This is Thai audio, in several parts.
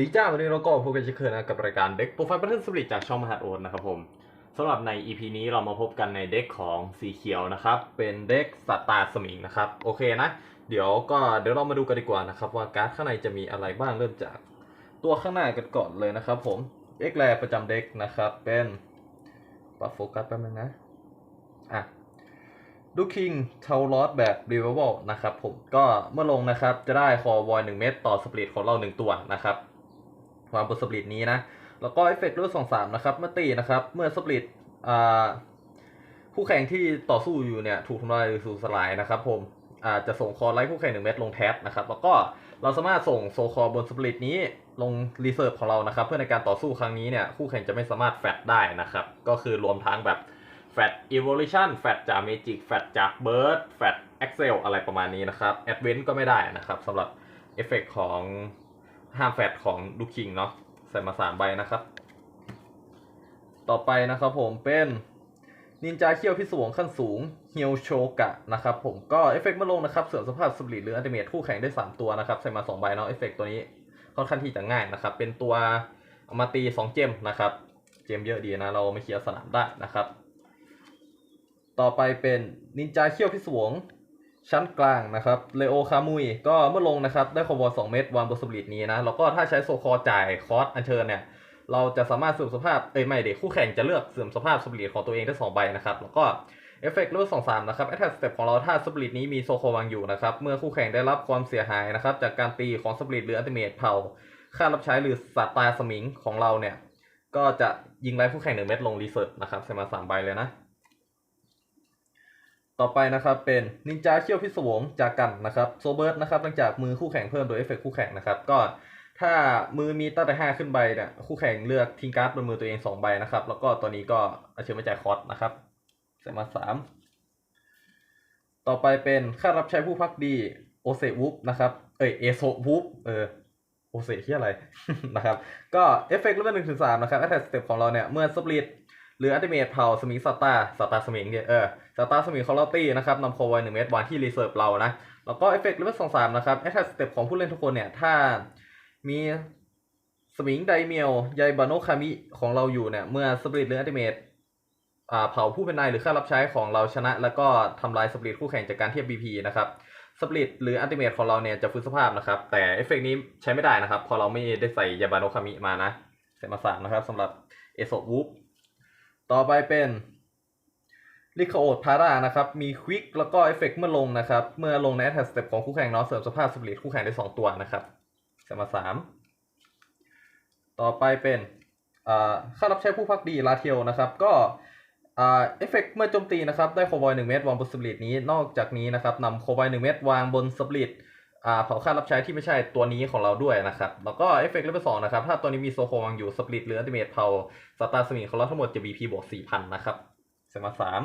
ดีจ้าวันนี้เราก็พบกันเช่นเคยนะกับรายการเด็กโปรไฟล์บัตเทิลสปริตจากช่องมหาโอนนะครับผมสำหรับใน EP นี้เรามาพบกันในเด็กของสีเขียวนะครับ เป็นเด็กสตาร์สมิงนะครับ โอเคนะ เดี๋ยวก็เดี๋ยวเรามาดูกันดีกว่านะครับ ว่าการ์ดข้างในจะมีอะไรบ้างเริ่มจากตัวข้างหน้ากันก่อนเลยนะครับผมเอ็กแรประจำเด็กนะครับ เป็นปรับโฟกัสแป๊บนึงนะอะดูคิงเทลลอสแบบรีเวลนะครับผมก็เมื่อลงนะครับจะได้คอวอยหนึ่งเม็ดต่อสปริตของเราหนึ่งตัวนะครับ วางบนสปริตนี้นะ แล้วก็เอฟเฟกต์รูดสองสามนะครับ เมื่อตีนะครับ เมื่อสปริตอ่าคู่แข่งที่ต่อสู้อยู่เนี่ยถูกทำลายหรือสูญสลายนะครับผมอาจจะส่งคอไลท์คู่แข่งหนึ่งเม็ดลงแท็บนะครับแล้วก็เราสามารถส่งโซคอบนสปริตนี้ลงรีเซิร์ฟของเรานะครับ เพื่อในการต่อสู้ครั้งนี้เนี่ยคู่แข่งจะไม่สามารถแฟดได้นะครับ ก็คือรวมทั้งแบบแฟต evolution แฟตจาก magic แฟตจาก bird แฟต excel อะไรประมาณนี้นะครับ advent ก็ไม่ได้นะครับสำหรับเอฟเฟกของ ห้ามแฟตของดูคิงเนาะใส่มาสามใบนะครับ ต่อไปนะครับผมเป็นนินจาเขี้ยวพิศวงขั้นสูงเฮียวโชกะนะครับผมก็เอฟเฟกต์มาลงนะครับเสริมสภาพสปริตหรืออันติเมทคู่แข่งได้ 3 ตัวนะครับ ใส่มา 2 ใบเนาะเอฟเฟกต์ตัวนี้ค่อนข้างที่จะง่ายนะครับ เป็นตัวเอามาตี 2 เจมนะครับ เจมเยอะดีนะ เราไม่เคลียร์สนามได้นะครับ ต่อไปเป็นนินจาเขี้ยวพิศวง ชั้นกลางนะครับเลโอคามุยก็เมื่อลงนะครับได้คอวอ2เม็ดวางบนสปริตนี้นะแล้วก็ถ้าใช้โซคอจ่ายคอสอัญเชิญเนี่ยเราจะสามารถเสื่อมสภาพเอ้ยไม่เด็กคู่แข่งจะเลือกเสื่อมสภาพสปริตของตัวเองได้2ใบนะครับแล้วก็เอฟเฟกต์รูปสองสามนะครับแอทแทสเต็ปของเราถ้าสปริตนี้มีโซโควางอยู่นะครับ เมื่อคู่แข่งได้รับความเสียหายนะครับ จากการตีของสปริตหรืออัลติเมทเผาค่ารับใช้หรือสัตว์ตาสมิงของเราเนี่ย ก็จะยิงไล่คู่แข่งหนึ่งเม็ดลงรีเซิร์ชนะครับใส่มาสามใบเลยนะ ต่อไปนะครับเป็นนินจาเขี้ยวพิศวงจากกันนะครับโซเบิร์ตนะครับหลังจากมือคู่แข่งเพิ่มโดยเอฟเฟกต์คู่แข่งนะครับก็ถ้ามือมีตั้งแต่ห้าขึ้นใบเนี่ยคู่แข่งเลือกทิ้งการ์ดบนมือตัวเองสองใบนะครับ แล้วก็ตัวนี้ก็เอาเชิญมาจ่ายคอสนะครับใส่มาสามต่อไปเป็นค่ารับใช้ผู้พักดีโอเซวูฟนะครับเอ้ยเอโซวูฟเออโอเซที่อะไรนะครับ ก็เอฟเฟกต์เลเวลหนึ่งถึงสามนะครับแอตแทสเต็ปของเราเนี่ยเมื่อสปริต หรืออัติเมทเผาสมิงสตาร์สตาร์สมิงเนี่ยเออสตาร์สมิงคอร์ตี้นะครับนำโคไว้หนึ่งเมตรวางที่รีเซิร์ฟเรานะ แล้วก็เอฟเฟกต์เลเวลสองสามนะครับแอทแทสเต็ปของผู้เล่นทุกคนเนี่ย ถ้ามีสมิงไดเมียวไยบาโนคามิของเราอยู่เนี่ย เมื่อสปริตหรืออัติเมทอ่าเผาผู้เป็นนายหรือค่ารับใช้ของเราชนะ แล้วก็ทำลายสปริตคู่แข่งจากการเทียบ BP นะครับสปริตหรืออัติเมทของเราเนี่ยจะฟื้นสภาพนะครับ แต่เอฟเฟกต์นี้ใช้ไม่ได้นะครับ พอเราไม่ได้ใส่ยาบาโนคามิมานะใส่มาสามนะครับสำหรับเอโซวูฟ ต่อไปเป็นลิคาโอดพารานะครับ มีควิกแล้วก็เอฟเฟกเมื่อลงนะครับ เมื่อลงในแอ t แทสเต็ปของคู่แข่งเนาะเสริมสภาพสปริตคู่แข่งได้ 2 ตัวนะครับสมา3ต่อไปเป็นอ่าค่ารับใช้ผู้พักดีลาเทียวนะครับ ก็อ่าเอฟเฟกเมื่อโจมตีนะครับ ได้โคบอย1เม็ดวางบนสปริตนี้นอกจากนี้นะครับนำโคบอย1เม็ดวางบนสปริต อ่าเผาค่ารับใช้ที่ไม่ใช่ตัวนี้ของเราด้วยนะครับ แล้วก็เอฟเฟกต์เลเวลสองนะครับ ถ้าตัวนี้มีโซโควางอยู่สปริตหรืออัลติเมทเผาสตาร์สมิงของเราทั้งหมดจะ BP บวก4,000นนะครับเสร็จมาสาม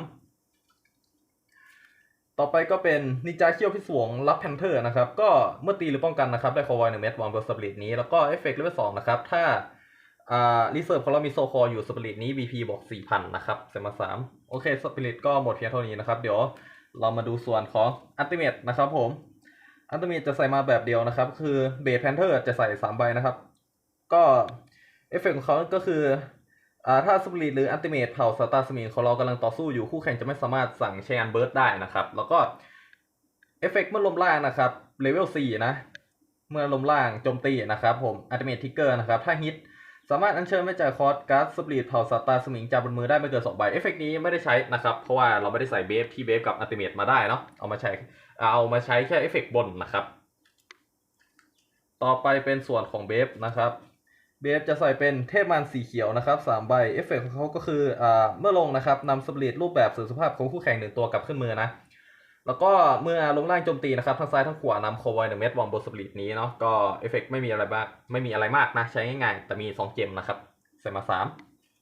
ต่อไปก็เป็นนินจาเขี้ยวพิศวงรับแพนเทอร์นะครับ ก็เมื่อตีหรือป้องกันนะครับ ได้คอวอยหนึ่งเม็ดวางบนสปริตนี้ แล้วก็เอฟเฟกต์เลเวลสองนะครับ ถ้าอ่ารีเซิร์ฟของเรามีโซคออยู่สปริตนี้ BP บวก4,000 นะครับเสร็จมาสามโอเคสปริตก็หมดเพียงเท่านี้นะครับ เดี๋ยวเรามาดูส่วนของอัลติเมทนะครับผม อัลติเมทจะใส่มาแบบเดียวนะครับ คือเบสแพนเทอร์จะใส่สามใบนะครับ ก็เอฟเฟกต์ของเขาก็คืออ่าถ้าสปริตหรืออัลติเมทเผาสตาร์สมิงของเรากำลังต่อสู้อยู่คู่แข่งจะไม่สามารถสั่งใช้งานเบิร์ดได้นะครับ แล้วก็เอฟเฟกต์เมื่อลมล่างนะครับเลเวล4นะ เมื่อลมล่างโจมตีนะครับผมอัลติเมททิกเกอร์นะครับ ถ้าฮิตสามารถอัญเชิญไม่จากคอร์สการ์ดสปริตเผาสตาร์สมิงจากบนมือได้ไม่เกิน2ใบเอฟเฟกต์นี้ไม่ได้ใช้นะครับ เพราะว่าเราไม่ได้ใส่เบฟที่เบฟกับอัลติเมทมาได้เนาะเอามาใช้ เอามาใช้แค่เอฟเฟกต์บนนะครับ ต่อไปเป็นส่วนของเบฟนะครับเบฟจะใส่เป็นเทพมันสีเขียวนะครับสามใบเอฟเฟกต์ของเขาก็คืออ่าเมื่อลงนะครับนำสปริตรูปแบบสื่อสภาพของคู่แข่งหนึ่งตัวกลับขึ้นมือนะ แล้วก็เมื่อลงล่างโจมตีนะครับทั้งซ้ายทั้งขวานำโคไวหนึ่งเม็ดวางบนสปริตนี้เนาะก็เอฟเฟกต์ไม่มีอะไรบ้างไม่มีอะไรมากนะใช้ง่ายๆ แต่มี 2เกมนะครับใส่มา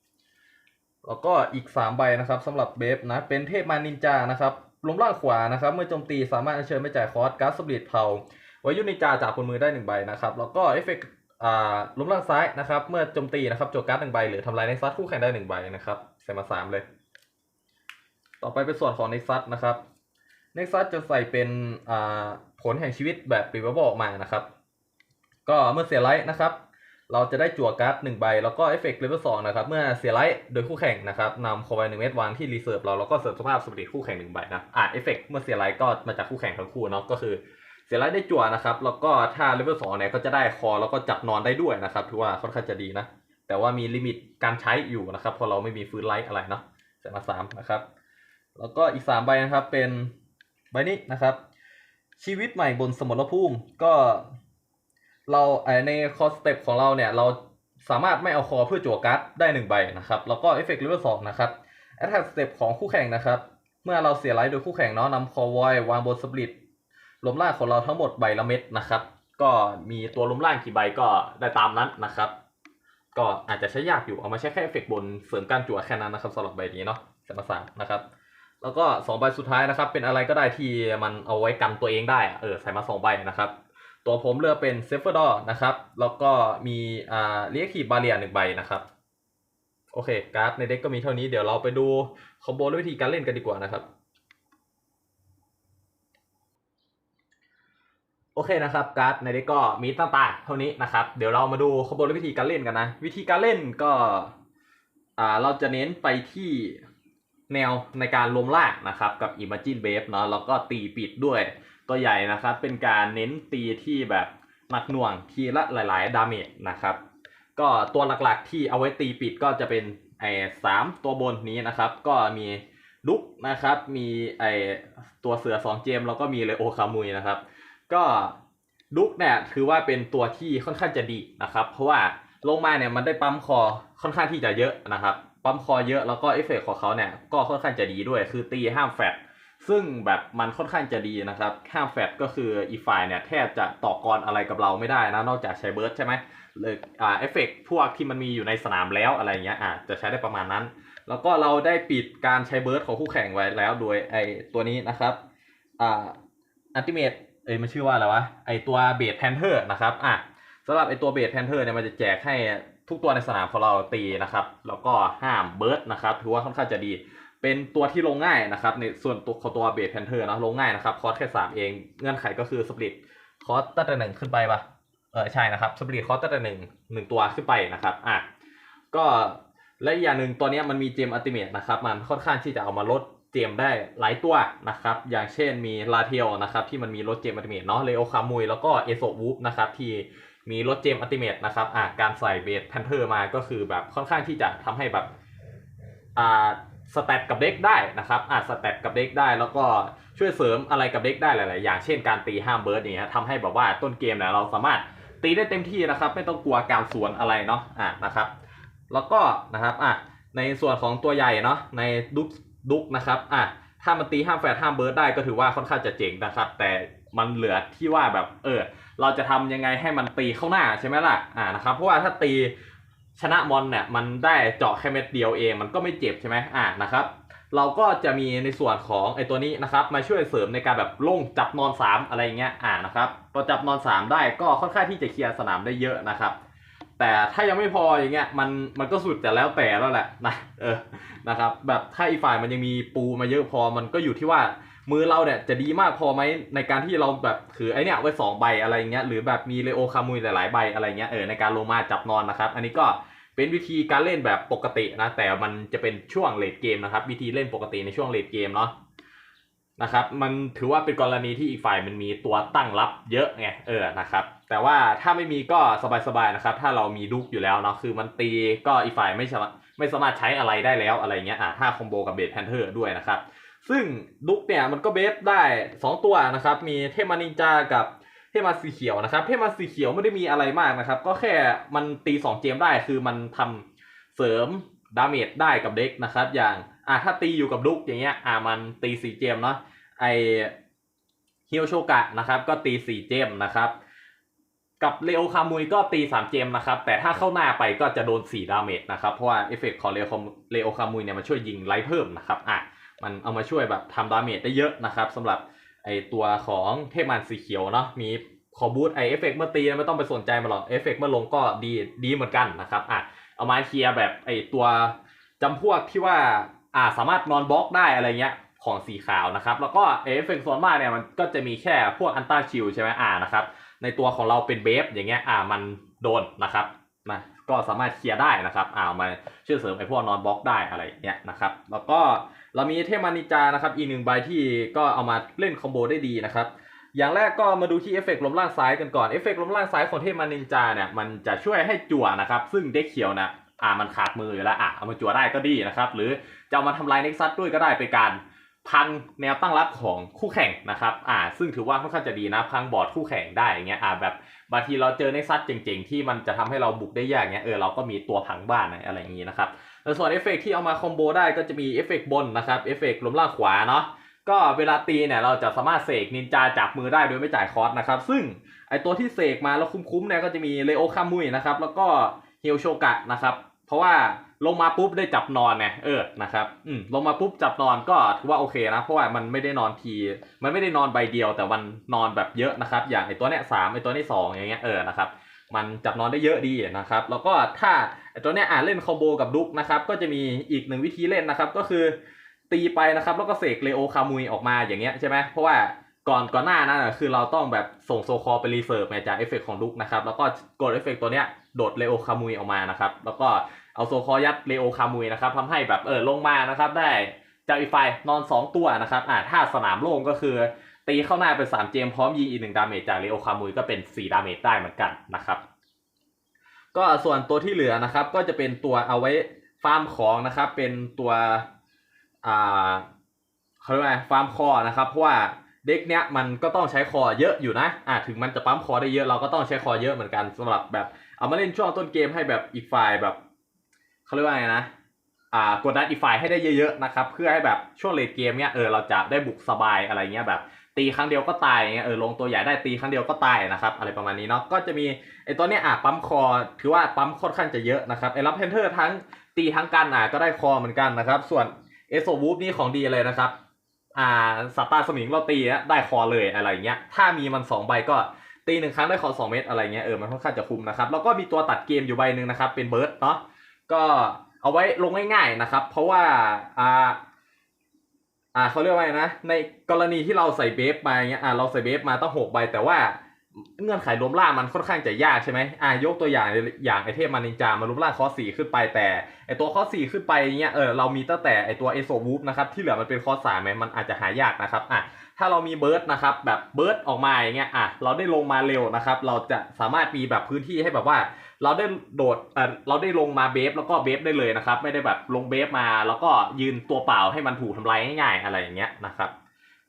3 แล้วก็อีก 3 ใบนะครับสำหรับเบฟนะเป็นเทพมานินจานะครับ ลงล่างขวานะครับเมื่อโจมตีสามารถอัญเชิญไม่จ่ายคอสการ์ดสปริตเผาไว้ยุนิจาจากบนมือได้หนึ่งใบนะครับแล้วก็เอฟเฟกต์ล้มล่างซ้ายนะครับเมื่อโจมตีนะครับโจการ์ดหนึ่งใบหรือทำลายในซัดคู่แข่งได้หนึ่งใบนะครับใส่มาสามเลย ต่อไปเป็นส่วนของในซัดนะครับในซัดจะใส่เป็นผลแห่งชีวิตแบบรีเวอร์ออกมานะครับ ก็เมื่อเสียไลท์นะครับ เราจะได้จั่วการ์ดหนึ่งใบ แล้วก็เอฟเฟกต์เลเวลสองนะครับ เมื่อเสียไลท์โดยคู่แข่งนะครับนำคอไวหนึ่งเม็ดวางที่รีเซิร์ฟเรา แล้วก็เสริมสภาพสปิริคู่แข่งหนึ่งใบนะอ่าเอฟเฟกต์เมื่อเสียไลท์ก็มาจากคู่แข่งทั้งคู่เนาะก็คือเสียไลท์ได้จั่วนะครับ แล้วก็ถ้าเลเวลสองเนี่ยก็จะได้คอแล้วก็จับนอนได้ด้วยนะครับถือว่าค่อนข้างจะดีนะ แต่ว่ามีลิมิตการใช้อยู่นะครับเพราะเราไม่มีฟื้นไลท์อะไรเนาะใส่มาสามนะครับแล้วก็อีกสามใบนะครับเป็นใบนี้นะครับชีวิตใหม่บนสมรภูมิก็ เราในคอสเต็ปของเราเนี่ย เราสามารถไม่เอาคอเพื่อจั่วการ์ดได้หนึ่งใบนะครับ แล้วก็เอฟเฟกต์เลเวลสองนะครับแอตแทกสเต็ปของคู่แข่งนะครับ เมื่อเราเสียไลท์โดยคู่แข่งเนาะนำคอวอยวางบนสปริตล้มล่างของเราทั้งหมดใบละเม็ดนะครับ ก็มีตัวล้มล่างกี่ใบก็ได้ตามนั้นนะครับ ก็อาจจะใช้ยากอยู่เอามาใช้แค่เอฟเฟกต์บนเสริมการจั่วแค่นั้นนะครับสำหรับใบนี้เนาะสมาสามนะครับแล้วก็สองใบสุดท้ายนะครับ เป็นอะไรก็ได้ที่มันเอาไว้กันตัวเองได้ เออใส่มาสองใบนะครับ ตัวผมเลือกเป็นเซฟเฟอร์ดอนะครับ แล้วก็มีอ่าเรียกขีบาเรียหนึ่งใบนะครับ โอเค การ์ดในเด็กก็มีเท่านี้เดี๋ยวเราไปดูคอมโบและวิธีการเล่นกันดีกว่านะครับ โอเคนะครับ การ์ดในเด็กก็มีต่างๆเท่านี้นะครับ เดี๋ยวเรามาดูคอมโบและวิธีการเล่นกันนะ วิธีการเล่นก็อ่าเราจะเน้นไปที่แนวในการลมลางนะครับ กับ Imagine Wave เนาะแล้วก็ตีปิดด้วย ตัวใหญ่นะครับ เป็นการเน้นตีที่แบบหนักหน่วงทีละหลาย ๆ ดาเมจนะครับ ก็ตัวหลักๆที่เอาไว้ตีปิดก็จะเป็นไอ้สามตัวบนนี้นะครับ ก็มีลุกนะครับ มีไอ้ตัวเสือสองเจมแล้วก็มีเลโอคามุยนะครับ ก็ลุกเนี่ยถือว่าเป็นตัวที่ค่อนข้างจะดีนะครับ เพราะว่าลงมาเนี่ยมันได้ปั๊มคอค่อนข้างที่จะเยอะนะครับ ปั๊มคอเยอะแล้วก็เอฟเฟกต์ของเขาเนี่ยก็ค่อนข้างจะดีด้วย คือตีห้ามแฟด ซึ่งแบบมันค่อนข้างจะดีนะครับห้ามแฟดก็คืออีฝ่ายเนี่ยแทบจะต่อกรอะไรกับเราไม่ได้นะนอกจากใช้เบิร์ดใช่ไหมเลยอ่าเอฟเฟกต์พวกที่มันมีอยู่ในสนามแล้วอะไรเงี้ยอ่าจะใช้ได้ประมาณนั้น แล้วก็เราได้ปิดการใช้เบิร์ดของคู่แข่งไว้แล้วโดยไอตัวนี้นะครับอ่าอัลติเมทเอ้ยมันชื่อว่าอะไรวะไอตัวเบดแพนเทอร์นะครับอะสำหรับไอตัวเบดแพนเทอร์เนี่ยมันจะแจกให้ทุกตัวในสนามของเราตีนะครับ แล้วก็ห้ามเบิร์ดนะครับถือว่าค่อนข้างจะดี เป็นตัวที่ลงง่ายนะครับ ในส่วนตัวของตัวเบดแพนเทอร์นะลงง่ายนะครับ คอสแค่สามเอง เงื่อนไขก็คือสปริตคอสตั้งแต่หนึ่งขึ้นไปปะเออใช่นะครับสปริตคอสตั้งแต่หนึ่งหนึ่งตัวขึ้นไปนะครับอะก็และอย่างหนึ่งตัวนี้มันมีเจมอัลติเมทนะครับ มันค่อนข้างที่จะเอามาลดเจมได้หลายตัวนะครับ อย่างเช่นมีลาเทลนะครับที่มันมีลดเจมอัลติเมทเนาะเลโอคามุยแล้วก็เอโซวูฟนะครับที่มีลดเจมอัลติเมทนะครับอะการใส่เบดแพนเทอร์มาก็คือแบบค่อนข้างที่จะทำให้แบบอ่า สแตทกับเด็กได้นะครับอ่าสแตทกับเด็กได้แล้วก็ช่วยเสริมอะไรกับเด็กได้หลาย ๆ อย่างเช่นการตีห้ามเบิร์ดอย่างเงี้ยทำให้แบบว่าต้นเกมเนี่ยเราสามารถตีได้เต็มที่นะครับ ไม่ต้องกลัวการสวนอะไรเนาะอ่านะครับ แล้วก็นะครับอะในส่วนของตัวใหญ่เนาะในดุ๊กดุ๊กนะครับอะถ้ามันตีห้ามแฟดห้ามเบิร์ดได้ก็ถือว่าค่อนข้างจะเจ๋งนะครับ แต่มันเหลือที่ว่าแบบเออเราจะทำยังไงให้มันตีเข้าหน้าใช่ไหมล่ะอ่านะครับเพราะว่าถ้าตี ชนะมอนเนี่ยมันได้เจาะแค่เม็ดเดียวเองมันก็ไม่เจ็บใช่ไหมอ่านะครับ เราก็จะมีในส่วนของไอตัวนี้นะครับ มาช่วยเสริมในการแบบลงจับนอนสามอะไรเงี้ยอ่านะครับพอจับนอนสามได้ก็ค่อนข้างที่จะเคลียร์สนามได้เยอะนะครับแต่ถ้ายังไม่พออย่างเงี้ยมันมันก็สุดแต่แล้วแต่แล้วแหละนะเออนะครับแบบถ้าอีฝ่ายมันยังมีปูมาเยอะพอมันก็อยู่ที่ว่ามือเราเนี่ยจะดีมากพอไหมในการที่เราแบบถือไอเนี้ยไว้สองใบอะไรเงี้ยหรือแบบมีเลโอคามุยหลายๆใบอะไรเงี้ยเออในการลงมาจับนอนนะครับ อันนี้ก็ เป็นวิธีการเล่นแบบปกตินะ แต่มันจะเป็นช่วงเลดเกมนะครับ วิธีเล่นปกติในช่วงเลดเกมเนาะนะครับ มันถือว่าเป็นกรณีที่อีกฝ่ายมันมีตัวตั้งรับเยอะไงเออนะครับ แต่ว่าถ้าไม่มีก็สบายๆนะครับ ถ้าเรามีดุกอยู่แล้วเนาะคือมันตีก็อีกฝ่ายไม่สามารถไม่สามารถใช้อะไรได้แล้วอะไรเงี้ยอะถ้าคอมโบกับเบสแพนเทอร์ด้วยนะครับซึ่งดุกเนี่ยมันก็เบสได้ 2 ตัวนะครับ มีเทมานินจากับ เทพมาสีเขียวนะครับเทพมาสีเขียวไม่ได้มีอะไรมากนะครับ ก็แค่มันตีสองเจมได้คือมันทำเสริมดาเมจได้กับเด็กนะครับ อย่างอะถ้าตีอยู่กับดุกอย่างเงี้ยอะมันตีสี่เจมเนาะไอฮิโอโชกะนะครับก็ตีสี่เจมนะครับกับเลโอคามุยก็ตีสามเจมนะครับ แต่ถ้าเข้าหน้าไปก็จะโดนสี่ดาเมจนะครับ เพราะว่าเอฟเฟกต์ของเลโอเลโอคามุยเนี่ยมันช่วยยิงไลท์เพิ่มนะครับอะมันเอามาช่วยแบบทำดาเมจได้เยอะนะครับสำหรับ ตัวของเทพมันสีเขียวเนาะมีคอบูทไอเอฟเฟกเมื่อตีไม่ต้องไปสนใจมันหรอกเอฟเฟกเมื่อลงก็ดีดีเหมือนกันนะครับอะเอามาเคลียร์แบบไอตัวจำพวกที่ว่าอ่าสามารถนอนบล็อกได้อะไรเงี้ยของสีขาวนะครับ แล้วก็เอฟเฟกส่วนมากเนี่ยมันก็จะมีแค่พวกอันต้าชิลใช่ไหมอ่านะครับ ในตัวของเราเป็นเบฟอย่างเงี้ยอ่ามันโดนนะครับ นะก็สามารถเคลียร์ได้นะครับอ่ามาช่วยเสริมไอ้พวกนอนบล็อกได้อะไรเงี้ยนะครับแล้วก็เรามีเทพมานิจานะครับอีกหนึ่งใบที่ก็เอามาเล่นคอมโบได้ดีนะครับอย่างแรกก็มาดูที่เอฟเฟกต์ล้มล่างซ้ายกันก่อนเอฟเฟกต์ล้มล่างซ้ายของเทพมานินจาเนี่ยมันจะช่วยให้จั่วนะครับซึ่งเด็กเขียวนะอ่ามันขาดมืออยู่แล้วอะเอามาจั่วได้ก็ดีนะครับหรือจะเอามาทำลายเน็กซัสด้วยก็ได้เป็นการ พังแนวตั้งรับของคู่แข่งนะครับ อ่า ซึ่งถือว่าค่อนข้างจะดีนะ พังบอร์ดคู่แข่งได้อย่างเงี้ย อ่า แบบบางทีเราเจอเน็กซัสเจ๋งๆ ที่มันจะทำให้เราบุกได้ยากเงี้ย เออ เราก็มีตัวพังบ้านอะไรอย่างงี้นะครับ แล้วส่วนเอฟเฟกต์ที่เอามาคอมโบได้ก็จะมีเอฟเฟกต์บนนะครับ เอฟเฟกต์ล้มล่างขวาเนาะ ก็เวลาตีเนี่ยเราจะสามารถเสกนินจาจับมือได้โดยไม่จ่ายคอสนะครับ ซึ่งไอตัวที่เสกมาแล้วคุ้มๆเนี่ยก็จะมีเลโอคามุยนะครับ แล้วก็เฮลโชกะนะครับ เพราะว่า ลงมาปุ๊บได้จับนอนเนี่ยเออนะครับอืมลงมาปุ๊บจับนอนก็ถือว่าโอเคนะ เพราะว่ามันไม่ได้นอนที มันไม่ได้นอนใบเดียว แต่มันนอนแบบเยอะนะครับ อย่างไอตัวเนี้ยสามไอตัวนี้สองอย่างเงี้ยเออนะครับมันจับนอนได้เยอะดีนะครับ แล้วก็ถ้าไอตัวเนี้ยอ่านเล่นคอมโบกับดุกนะครับก็จะมีอีกหนึ่งวิธีเล่นนะครับ ก็คือตีไปนะครับ แล้วก็เสกเลโอคามุยออกมาอย่างเงี้ยใช่ไหมเพราะว่าก่อนก่อนหน้านั้นคือเราต้องแบบส่งโซคอไปรีเซิร์ฟมาจากเอฟเฟกของลุกนะครับ แล้วก็กดเอฟเฟกตัวเนี้ยโดดเลโอคามุยออกมานะครับ แล้วก็ เอาโซคอยัดเลโอคามุยนะครับทำให้แบบเออลงมานะครับได้จากอีไฟนอน 2 ตัวนะครับอ่าถ้าสนามโล่งก็คือ ตีเข้าหน้าเป็น 3 เจมพร้อมยิงอีกหนึ่งดาเมจจากเลโอคามุยก็เป็น 4 ดาเมจได้เหมือนกันนะครับ ก็ส่วนตัวที่เหลือนะครับ ก็จะเป็นตัวเอาไว้ฟาร์มของนะครับ เป็นตัวอ่าเขาเรียกว่าไงฟาร์มคอนะครับเพราะว่าเด็กเนี้ยมันก็ต้องใช้คอเยอะอยู่นะ อ่าถึงมันจะปั๊มคอได้เยอะเราก็ต้องใช้คอเยอะเหมือนกันสำหรับแบบเอามาเล่นช่วงต้นเกมให้แบบอีกฝ่ายแบบ เขาเรียกว่าไงนะอ่ากดดันอีกฝ่ายให้ได้เยอะๆนะครับเพื่อให้แบบช่วงเลดเกมเนี้ยเออเราจะได้บุกสบายอะไรเงี้ยแบบ ตีครั้งเดียวก็ตายเงี้ยเออลงตัวใหญ่ได้ตีครั้งเดียวก็ตายนะครับอะไรประมาณนี้เนาะก็จะมีไอตัวเนี้ยอะปั๊มคอถือว่าปั๊มค่อนข้างจะเยอะนะครับไอรับเพนเทอร์ทั้งตีทั้งกันอะก็ได้คอเหมือนกันนะครับส่วนเอโซวูฟนี่ของดีเลยนะครับอ่าสัตว์สมิงเราตีอะได้คอเลยอะไรเงี้ยถ้ามีมันสองใบก็ตีหนึ่งครั้งได้คอสองเม็ดอะไรเงี้ยเออมันค่อนข้างจะคุ้มนะครับแล้วก็มีตัวตัดเกมอยู่ใบหนึ่งนะครับเป็นเบิร์ดเนาะ ก็เอาไว้ลงง่ายๆนะครับ เพราะว่าอ่าอ่าเขาเรียกว่าไงนะ ในกรณีที่เราใส่เบฟมาอย่างเงี้ยอ่าเราใส่เบฟมาต้องหกใบแต่ว่าเงื่อนไขรวมล่ามันค่อนข้างจะยากใช่ไหมอ่ายกตัวอย่างอย่างไอเทพมานินจามารุมล่างคอสี่ขึ้นไปแต่ไอตัวคอสี่ขึ้นไปเงี้ยเออเรามีตั้งแต่ไอตัวเอโซวูฟนะครับที่เหลือมันเป็นคอสามไหมมันอาจจะหายากนะครับอะถ้าเรามีเบิร์ดนะครับแบบเบิร์ดออกมาอย่างเงี้ยอะเราได้ลงมาเร็วนะครับเราจะสามารถมีแบบพื้นที่ให้แบบว่า เราได้โดดเออเราได้ลงมาเบฟแล้วก็เบฟได้เลยนะครับ ไม่ได้แบบลงเบฟมาแล้วก็ยืนตัวเปล่าให้มันถูกทำลายง่ายๆอะไรอย่างเงี้ยนะครับ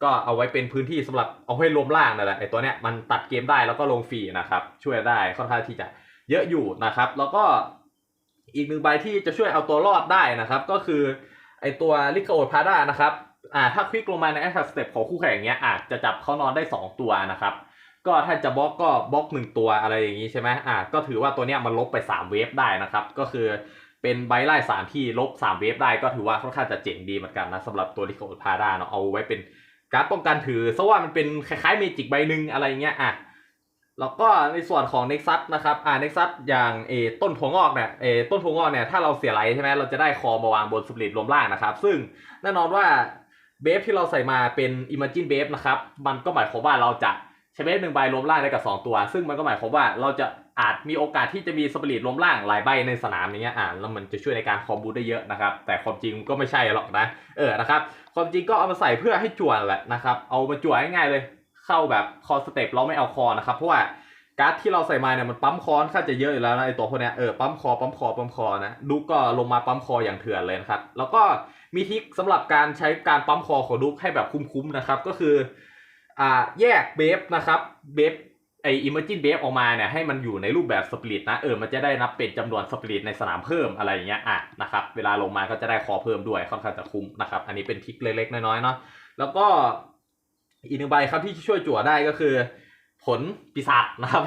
ก็เอาไว้เป็นพื้นที่สำหรับเอาให้ล้มล่างนั่นแหละไอตัวเนี้ยมันตัดเกมได้แล้วก็ลงฟรีนะครับ ช่วยได้ค่อนข้างที่จะเยอะอยู่นะครับ แล้วก็อีกหนึ่งใบที่จะช่วยเอาตัวรอดได้นะครับ ก็คือไอตัวลิคาโอพาด้านะครับอ่าถ้าควิกลงมาในแอตแทกสเต็ปของคู่แข่งเงี้ยอาจจะจับเขานอนได้ 2 ตัวนะครับ ก็ถ้าจะบล็อกก็บล็อกหนึ่งตัวอะไรอย่างนี้ใช่ไหมอ่าก็ถือว่าตัวเนี้ยมันลบไป 3 เวฟได้นะครับ ก็คือเป็นใบไล่สามที่ลบ 3 เวฟได้ก็ถือว่าค่อนข้างจะเจ๋งดีเหมือนกันนะสำหรับตัวลิคาโอพาดาเนาะเอาไว้เป็นการป้องกันถือซะว่ามันเป็นคล้ายๆเมจิกใบหนึ่งอะไรเงี้ยอะแล้วก็ในส่วนของ Nexus นะครับ อ่า Nexus อย่างเอต้นถั่วงอกเนี่ยเอต้นถั่วงอกเนี่ยถ้าเราเสียไลท์ใช่ไหมเราจะได้คอมาวางบนสปริตรวมล่างนะครับ ซึ่งแน่นอนว่าเบฟที่เราใส่มาเป็น Imagine b a f นะครับ มันก็หมายความว่าเราจะ ใช้เบฟหนึ่งใบรวมล่างได้กับ 2 ตัว ซึ่งมันก็หมายความว่าเราจะอาจมีโอกาสที่จะมีสปริตรวมล่างหลายใบในสนามอย่างเงี้ยอ่าแล้วมันจะช่วยในการคอมบูได้เยอะนะครับ แต่ความจริงก็ไม่ใช่หรอกนะ เออนะครับ ความจริงก็เอามาใส่เพื่อให้จวนแหละนะครับ เอามาจวนง่ายๆเลย เข้าแบบคอสเต็ปเราไม่เอาคอนะครับ เพราะว่าการ์ดที่เราใส่มาเนี่ยมันปั๊มคอค่าจะเยอะอยู่แล้วนะไอตัวพวกเนี้ยเออปั๊มคอปั๊มคอปั๊มคอนะดูก็ลงมาปั๊มคออย่างเถื่อนเลยนะครับแล้วก็มีทิคสำหรับการใช้การปั๊มคอของดุกให้แบบคุ้มๆนะครับก็คือ อ่าแยกเบฟนะครับเบฟไออิมเมจินเบฟออกมาเนี่ยให้มันอยู่ในรูปแบบสปริตนะเออมันจะได้นับเป็นจำนวนสปริตในสนามเพิ่มอะไรอย่างเงี้ยอะนะครับเวลาลงมาก็จะได้คอเพิ่มด้วยค่อนข้างจะคุ้มนะครับอันนี้เป็นทิคเล็กๆน้อยๆเนาะแล้วก็อีกหนึ่งใบครับที่ช่วยจั่วได้ก็คือ ผลปีศาจนะครับ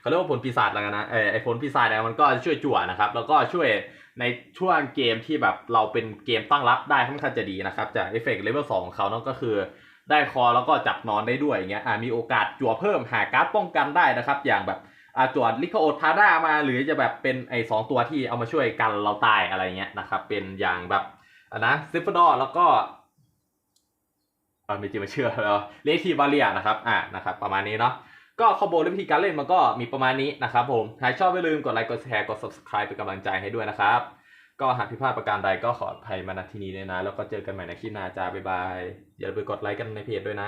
เขาเรียกว่าผลปีศาจแล้วกันนะเออไอผลปีศาจเนี่ยมันก็ช่วยจั่วนะครับ แล้วก็ช่วยในช่วงเกมที่แบบเราเป็นเกมตั้งรับได้ค่อนข้างจะดีนะครับจากเอฟเฟกต์เลเวลสองของเขาเนาะก็คือ ได้คอแล้วก็จับนอนได้ด้วยอย่างเงี้ยอ่ามีโอกาสจั่วเพิ่มหาการ์ดป้องกันได้นะครับ อย่างแบบอาจั่วลิคโอทาร่ามาหรือจะแบบเป็นไอสองตัวที่เอามาช่วยกันเราตายอะไรเงี้ยนะครับ เป็นอย่างแบบอะนะซิฟดอแล้วก็เออไม่จริงไม่เชื่อแล้วเลทีบาเลียนะครับอ่านะครับ ประมาณนี้เนาะก็คอมโบและวิธีการเล่นมันก็มีประมาณนี้นะครับผมหากชอบอย่ลืมกดไลค์กดแชร์กด subscribe เป็นกำลังใจให้ด้วยนะครับ ก็หากผิดพลาดประการใดก็ขออภัยมาณที่นี้เลยนะ แล้วก็เจอกันใหม่ในคลิปหน้าจ้าบ๊ายบายอย่าลืมกดไลค์กันในเพจด้วยนะ